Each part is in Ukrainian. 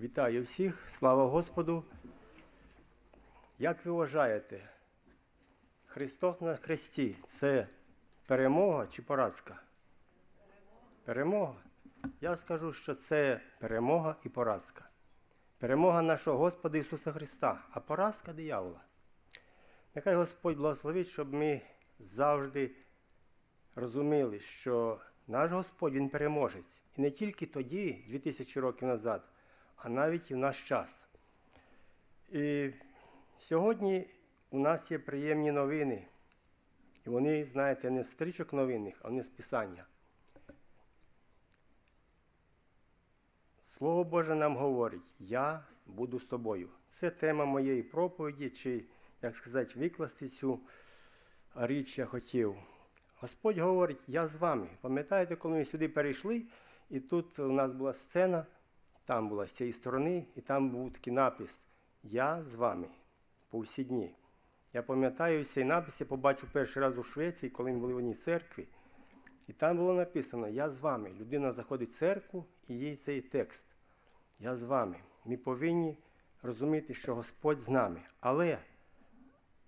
Вітаю всіх, слава Господу. Як ви вважаєте, Христос на Христі це перемога чи поразка? Перемога. Я скажу, що це перемога і поразка. Перемога нашого Господа Ісуса Христа, а поразка диявола. Нехай Господь благословить, щоб ми завжди розуміли, що наш Господь Він переможець. І не тільки тоді, 2000 років назад, а навіть і в наш час. І сьогодні у нас є приємні новини. І вони, знаєте, не з стрічок новинних, а вони з Писання. Слово Боже нам говорить, я буду з тобою. Це тема моєї проповіді, чи, як сказати, викласти цю річ я хотів. Господь говорить, я з вами. Пам'ятаєте, коли ми сюди перейшли, і тут у нас була сцена, там була з цієї сторони, і там був такий напис Я з вами по всі дні. Я пам'ятаю цей напис, я побачив перший раз у Швеції, коли ми були в одній церкві. І там було написано Я з вами. Людина заходить в церкву і їй цей текст. Я з вами. Ми повинні розуміти, що Господь з нами. Але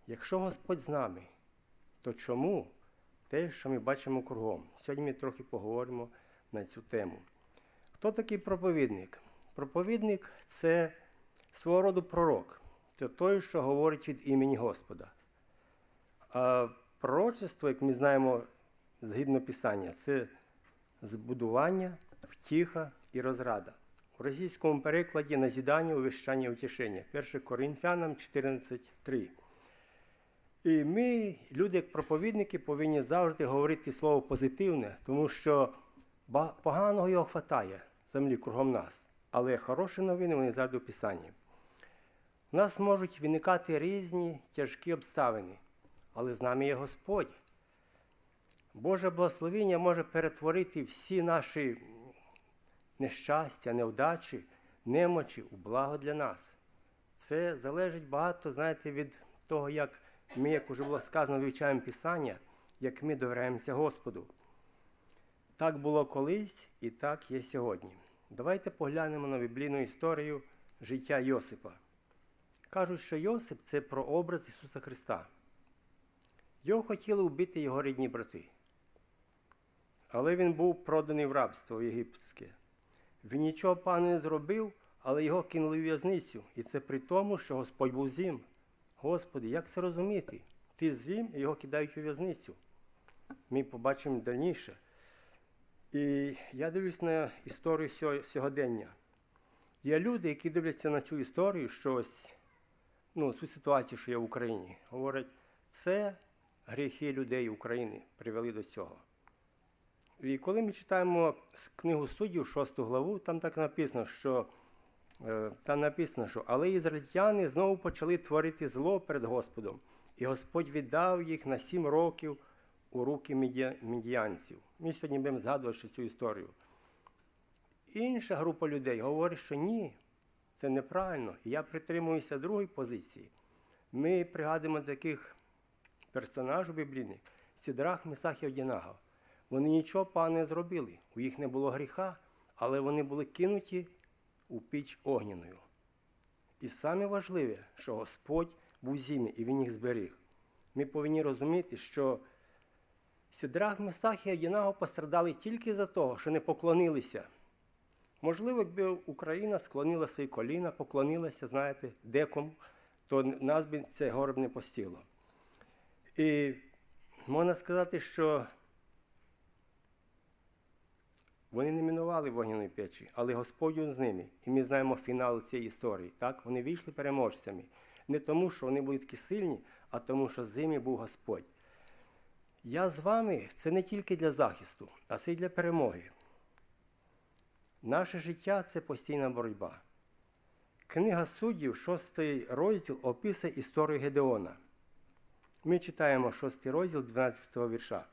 якщо Господь з нами, то чому те, що ми бачимо кругом? Сьогодні ми трохи поговоримо на цю тему. Хто такий проповідник? Проповідник це свого роду пророк. Це той, що говорить від імені Господа. А пророчество, як ми знаємо згідно Писання, це збудування, втіха і розрада. У російському перекладі назідання, увіщання, утішення. 1 Коринфянам 14.3. І ми, люди, як проповідники, повинні завжди говорити слово позитивне, тому що поганого його хватає землі кругом нас. Але хороші новини вони завжди в Писанні. У нас можуть виникати різні тяжкі обставини, але з нами є Господь. Боже благословіння може перетворити всі наші нещастя, невдачі, немочі у благо для нас. Це залежить багато, знаєте, від того, як ми, як уже було сказано, вивчаємо Писання, як ми довіряємося Господу. Так було колись і так є сьогодні. Давайте поглянемо на біблійну історію життя Йосипа. Кажуть, що Йосип це прообраз Ісуса Христа. Його хотіли вбити його рідні брати. Але він був проданий в рабство єгипетське. Він нічого пану не зробив, але його кинули в в'язницю. І це при тому, що Господь був з ним. Господи, як це розуміти? Ти з ним і його кидають у в'язницю. Ми побачимо дальніше. І я дивлюсь на історію сьогодення. Є люди, які дивляться на цю історію, що ось, ну, цю ситуацію, що є в Україні, говорять, це гріхи людей України привели до цього. І коли ми читаємо книгу суддів, 6 главу, там так написано, що е, там написано, що але ізраїльтяни знову почали творити зло перед Господом, і Господь віддав їх на сім років у руки мідіянців. Ми сьогодні будемо згадувати цю історію. Інша група людей говорить, що ні, це неправильно. І я притримуюся другої позиції. Ми пригадуємо таких персонажів біблійних Сідрах, Месах і Одінага. Вони нічого поганого не зробили, у їх не було гріха, але вони були кинуті у піч огняною. І саме важливе, що Господь був з ними і Він їх зберіг. Ми повинні розуміти, що Сідрах, Месах і Одінаго пострадали тільки за того, що не поклонилися. Можливо, якби Україна склонила свої коліна, поклонилася, знаєте, декому, то нас би це горе б не постіло. І можна сказати, що вони не мінували вогняної печі, але Господь з ними. І ми знаємо фінал цієї історії. Так? Вони вийшли переможцями. Не тому, що вони були такі сильні, а тому, що з ними був Господь. Я з вами це не тільки для захисту, а це й для перемоги. Наше життя це постійна боротьба. Книга суддів, шостий розділ, описує історію Гедеона. Ми читаємо шостий розділ 12 вірша.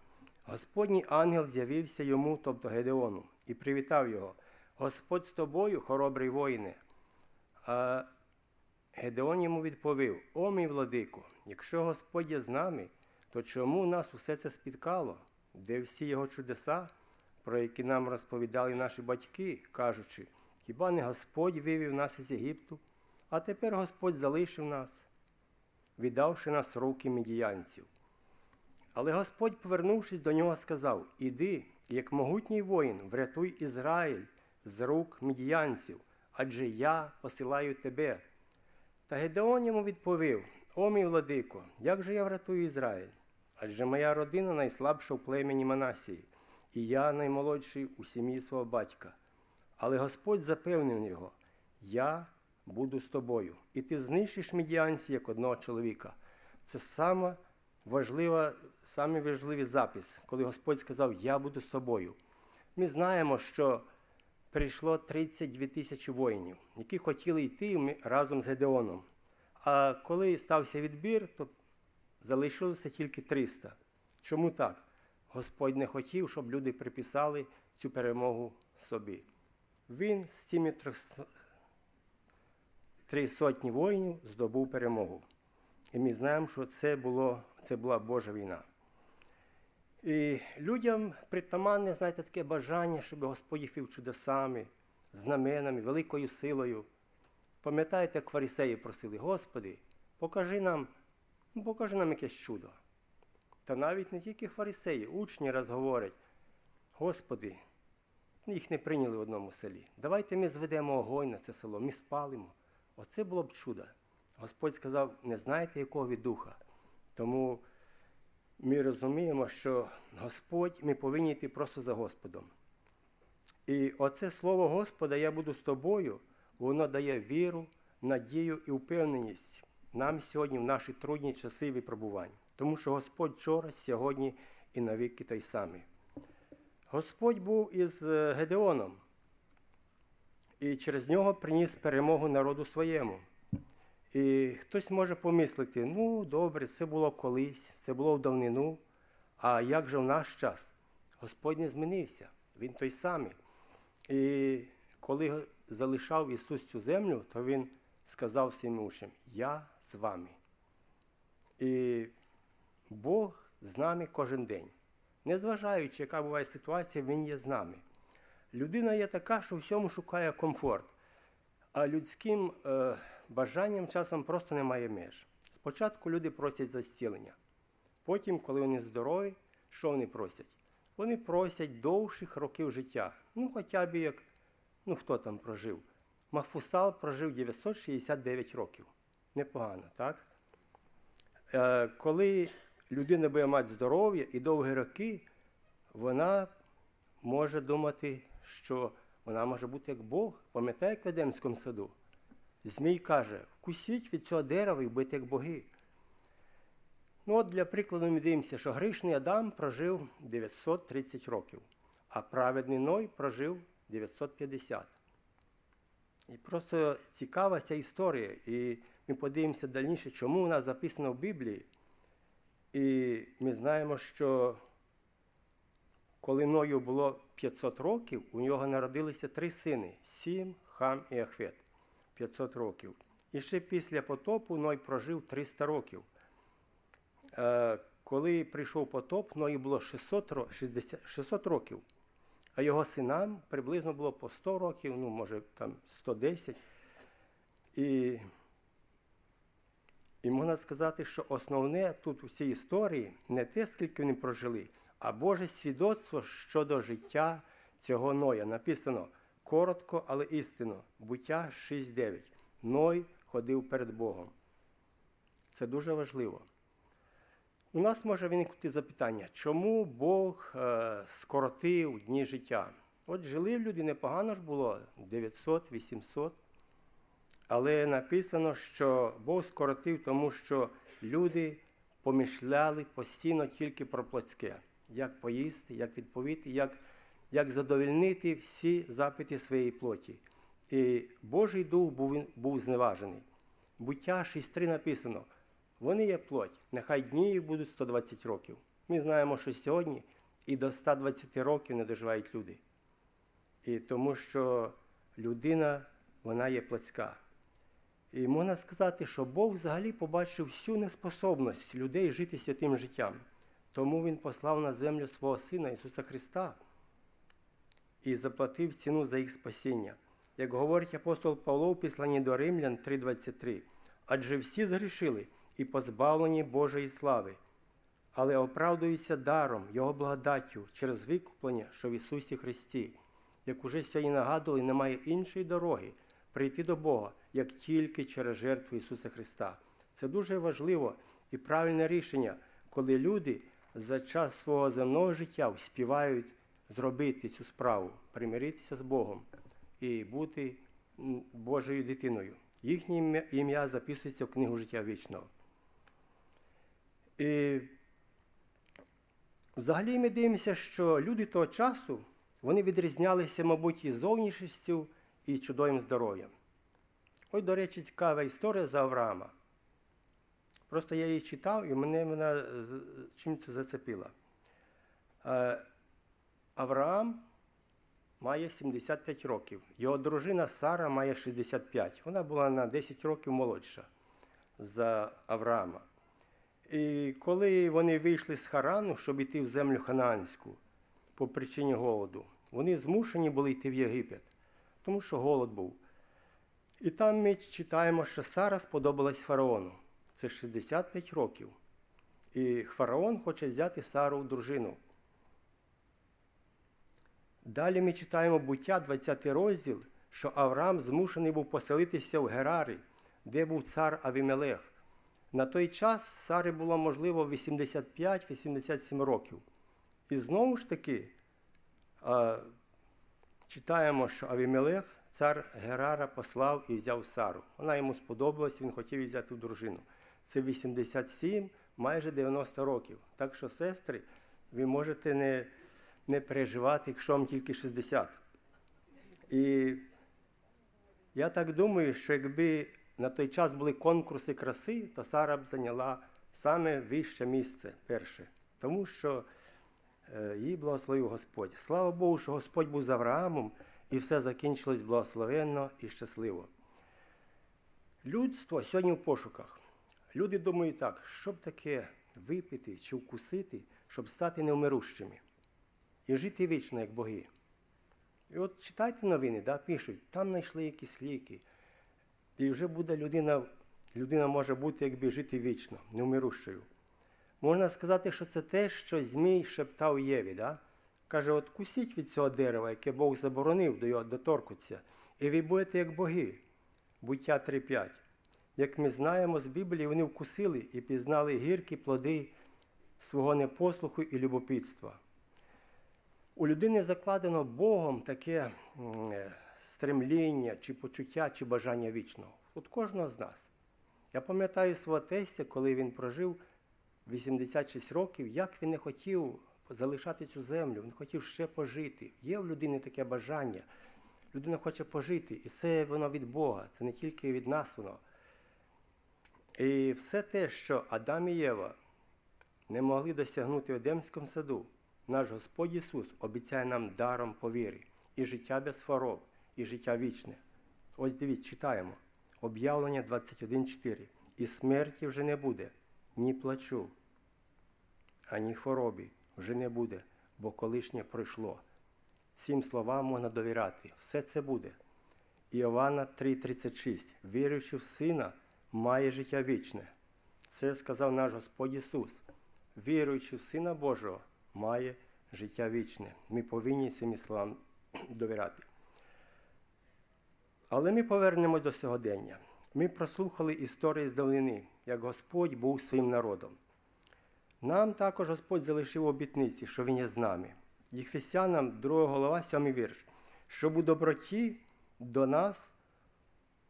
Господній ангел з'явився йому, тобто Гедеону, і привітав його. Господь з тобою, хоробрий воїне. А Гедеон йому відповів: О, мій владико, якщо Господь є з нами, то чому нас усе це спіткало? Де всі його чудеса, про які нам розповідали наші батьки, кажучи, Хіба не Господь вивів нас із Єгипту, а тепер Господь залишив нас, віддавши нас руки медіянців. Але Господь, повернувшись до нього, сказав: Іди, як могутній воїн, врятуй Ізраїль з рук медіянців, адже я посилаю тебе. Та Гедеон йому відповів: О мій владико, як же я врятую Ізраїль? Адже моя родина найслабша в племені Манасії, і я наймолодший у сім'ї свого батька. Але Господь запевнив його: Я буду з тобою, і ти знищиш медіанців як одного чоловіка. Це саме важлива, самий важливий запис, коли Господь сказав, Я буду з тобою. Ми знаємо, що прийшло 32 тисячі воїнів, які хотіли йти разом з Гедеоном. А коли стався відбір, то залишилося тільки 300. Чому так? Господь не хотів, щоб люди приписали цю перемогу собі. Він з цими три сотні воїнів здобув перемогу. І ми знаємо, що це, було, це була Божа війна. І людям притаманне, знаєте, таке бажання, щоб Господь їх чудесами, знаменами, великою силою. Пам'ятаєте, як фарисеї просили, Господи, покажи нам, ну, покажи нам якесь чудо. Та навіть не тільки фарисеї, учні раз говорять, Господи, їх не прийняли в одному селі. Давайте ми зведемо огонь на це село, ми спалимо. Оце було б чудо. Господь сказав, не знаєте, якого від духа. Тому ми розуміємо, що Господь, ми повинні йти просто за Господом. І оце слово Господа, я буду з тобою, воно дає віру, надію і впевненість нам сьогодні в наші трудні часи випробувань. Тому що Господь вчора, сьогодні і навіки той самий. Господь був із е, Гедеоном і через нього приніс перемогу народу своєму. І хтось може помислити, ну добре, це було колись, це було в давнину, а як же в наш час? Господь не змінився, Він той самий. І коли залишав Ісус цю землю, то Він сказав своїм учням, Я з вами. І Бог з нами кожен день. Незважаючи, яка буває ситуація, Він є з нами. Людина є така, що всьому шукає комфорт, а людським е, бажанням часом просто немає меж. Спочатку люди просять за зцілення. Потім, коли вони здорові, що вони просять? Вони просять довших років життя. Ну, хоча б як, ну хто там прожив? Мафусал прожив 969 років. Непогано, так? Е, коли людина буде мати здоров'я і довгі роки, вона може думати, що вона може бути як Бог. Пам'ятає, в Едемському саду? Змій каже, вкусіть від цього дерева і будьте як боги. Ну от Для прикладу ми дивимося, що грішний Адам прожив 930 років, а праведний Ной прожив 950. І просто цікава ця історія. І ми подивимося далі, чому вона записана в Біблії. І ми знаємо, що коли Ною було 500 років, у нього народилися три сини Сім, Хам і Ахвет. 500 років. І ще після потопу Ной прожив 300 років. Е, коли прийшов потоп, Ної було 600 600 років, а його синам приблизно було по 100 років, ну, може, там 110. І і можна сказати, що основне тут у цій історії не те, скільки вони прожили, а Боже свідоцтво щодо життя цього Ноя. Написано коротко, але істинно. Буття 6.9. Ной ходив перед Богом. Це дуже важливо. У нас може виникнути запитання, чому Бог е, скоротив дні життя? От жили люди непогано ж було 900-800. Але написано, що Бог скоротив, тому що люди помишляли постійно тільки про плотське, як поїсти, як відповісти, як як задовільнити всі запити своєї плоті. І Божий дух був був зневажений. Буття 6.3 написано, вони є плоть, нехай дні їх будуть 120 років. Ми знаємо, що сьогодні і до 120 років не доживають люди. І тому що людина, вона є плотська. І можна сказати, що Бог взагалі побачив всю неспособність людей жити святим життям. Тому Він послав на землю свого Сина Ісуса Христа і заплатив ціну за їх спасіння. як говорить апостол Павло в післанні до Римлян 3:23. Адже всі згрішили і позбавлені Божої слави, але оправдуються даром, Його благодаттю через викуплення, що в Ісусі Христі. Як уже сьогодні нагадували, немає іншої дороги прийти до Бога, як тільки через жертву Ісуса Христа. Це дуже важливо і правильне рішення, коли люди за час свого земного життя співають зробити цю справу, примиритися з Богом і бути Божою дитиною. Їхнє ім'я- записується в книгу життя вічного. І взагалі ми дивимося, що люди того часу вони відрізнялися, мабуть, і зовнішністю, і чудовим здоров'ям. Ось, до речі, цікава історія за Авраама. Просто я її читав, і мене вона з- чим це зацепила. Е, Авраам має 75 років. Його дружина Сара має 65. Вона була на 10 років молодша за Авраама. І коли вони вийшли з Харану, щоб йти в землю Ханаанську по причині голоду, вони змушені були йти в Єгипет, тому що голод був. І там ми читаємо, що Сара сподобалась фараону. Це 65 років. І фараон хоче взяти Сару в дружину. Далі ми читаємо буття 20 розділ, що Авраам змушений був поселитися в Герарі, де був цар Авімелех. На той час Сари було, можливо, 85-87 років. І знову ж таки читаємо, що Авімелех, цар Герара, послав і взяв Сару. Вона йому сподобалась, він хотів взяти в дружину. Це 87, майже 90 років. Так що, сестри, ви можете не, не переживати, якщо вам тільки 60. І я так думаю, що якби на той час були конкурси краси, то Сара б зайняла саме вище місце перше. Тому що е, їй благословив Господь. Слава Богу, що Господь був з Авраамом, і все закінчилось благословенно і щасливо. Людство сьогодні в пошуках. Люди думають так, що б таке випити чи вкусити, щоб стати невмирущими і жити вічно, як боги. І от читайте новини, да, пишуть, там знайшли якісь ліки. І вже буде людина, людина може бути, якби жити вічно, невмирущою. Можна сказати, що це те, що Змій шептав Єві. Да? Каже, от кусіть від цього дерева, яке Бог заборонив до його доторкутися, і ви будете як боги. Буття 3.5. Як ми знаємо з Біблії, вони вкусили і пізнали гіркі плоди свого непослуху і любопитства. У людини закладено Богом таке е, стремління, чи почуття, чи бажання вічного. От кожного з нас. Я пам'ятаю свого тестя, коли він прожив 86 років, як він не хотів залишати цю землю, він хотів ще пожити. Є в людини таке бажання. Людина хоче пожити, і це воно від Бога, це не тільки від нас воно. І все те, що Адам і Єва не могли досягнути в Едемському саду, наш Господь Ісус обіцяє нам даром по вірі, і життя без хвороб, і життя вічне. Ось дивіться, читаємо. Об'явлення 21.4. І смерті вже не буде, ні плачу, ані хворобі вже не буде, бо колишнє пройшло. Цим словам можна довіряти. Все це буде. Іоанна 3,36. Віруючи в Сина, має життя вічне. Це сказав наш Господь Ісус. Віруючи в Сина Божого, має життя вічне. Ми повинні цим словам довіряти. Але ми повернемось до сьогодення. Ми прослухали історії з давнини, як Господь був своїм народом. Нам також Господь залишив обітниці, що Він є з нами. Єфесянам 2 голова, 7 вірш. Щоб у доброті до нас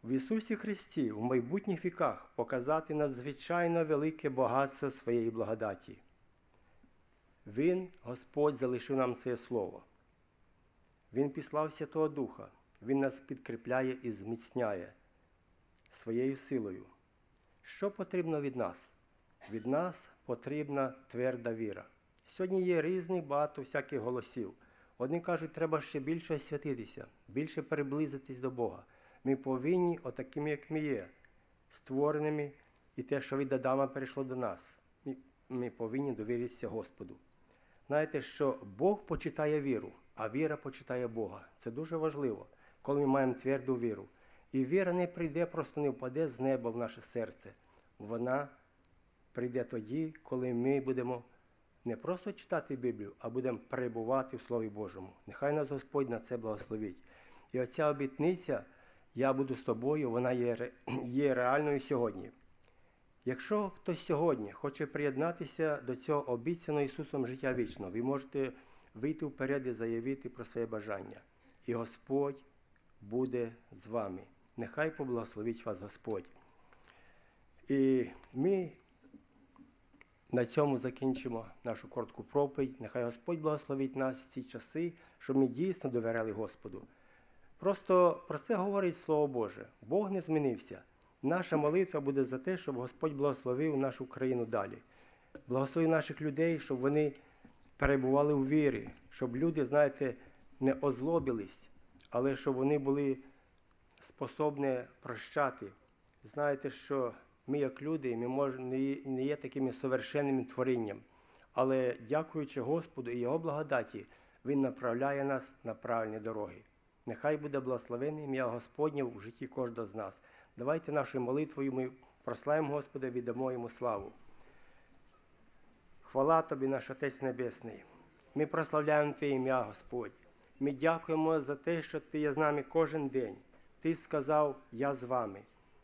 в Ісусі Христі в майбутніх віках показати надзвичайно велике багатство своєї благодаті. Він, Господь, залишив нам своє Слово. Він післав Святого Духа, Він нас підкріпляє і зміцняє своєю силою. Що потрібно від нас? Від нас потрібна тверда віра. Сьогодні є різних багато всяких голосів. Одні кажуть, треба ще більше освятитися, більше приблизитись до Бога. Ми повинні, отакими, як ми є, створеними, і те, що від Адама перейшло до нас. Ми, ми повинні довіритися Господу. Знаєте, що Бог почитає віру, а віра почитає Бога. Це дуже важливо. Коли ми маємо тверду віру. І віра не прийде, просто не впаде з неба в наше серце. Вона прийде тоді, коли ми будемо не просто читати Біблію, а будемо перебувати в Слові Божому. Нехай нас Господь на це благословить. І оця обітниця, я буду з тобою, вона є, є реальною сьогодні. Якщо хтось сьогодні хоче приєднатися до цього обіцяного Ісусом життя вічного, ви можете вийти вперед і заявити про своє бажання. І Господь буде з вами. Нехай поблагословить вас Господь. І ми на цьому закінчимо нашу коротку проповідь. Нехай Господь благословить нас в ці часи, щоб ми дійсно довіряли Господу. Просто про це говорить Слово Боже. Бог не змінився. Наша молитва буде за те, щоб Господь благословив нашу країну далі. Благословив наших людей, щоб вони перебували у вірі, щоб люди, знаєте, не озлобились, але щоб вони були способні прощати. Знаєте, що ми, як люди, ми мож, не є- такими совершенним творінням. Але дякуючи Господу і Його благодаті, Він направляє нас на правильні дороги. Нехай буде благословене ім'я Господнє в житті кожного з нас. Давайте нашою молитвою ми прославимо Господа, віддамо йому славу. Хвала тобі, наш Отець Небесний. Ми прославляємо Твоє ім'я, Господь. Ми дякуємо за те, що Ти є з нами кожен день. Ти сказав, я з вами.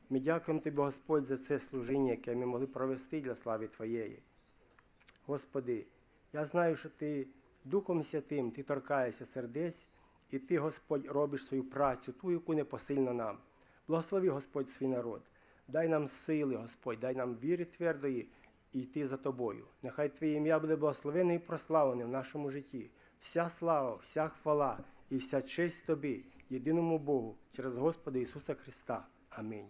Ми дякуємо Тобі, Господь, за це служіння, яке ми могли провести для слави Твоєї. Господи, я знаю, що Ти Духом Святим, Ти торкаєшся сердець, і Ти, Господь, робиш свою працю, ту, яку не посильно нам. Благослови, Господь, свій народ. Дай нам сили, Господь, дай нам віри твердої і йти за Тобою. Нехай Твоє ім'я буде благословене і прославлене в нашому житті. Вся слава, вся хвала і вся честь Тобі, єдиному Богу, через Господа Ісуса Христа. Амінь.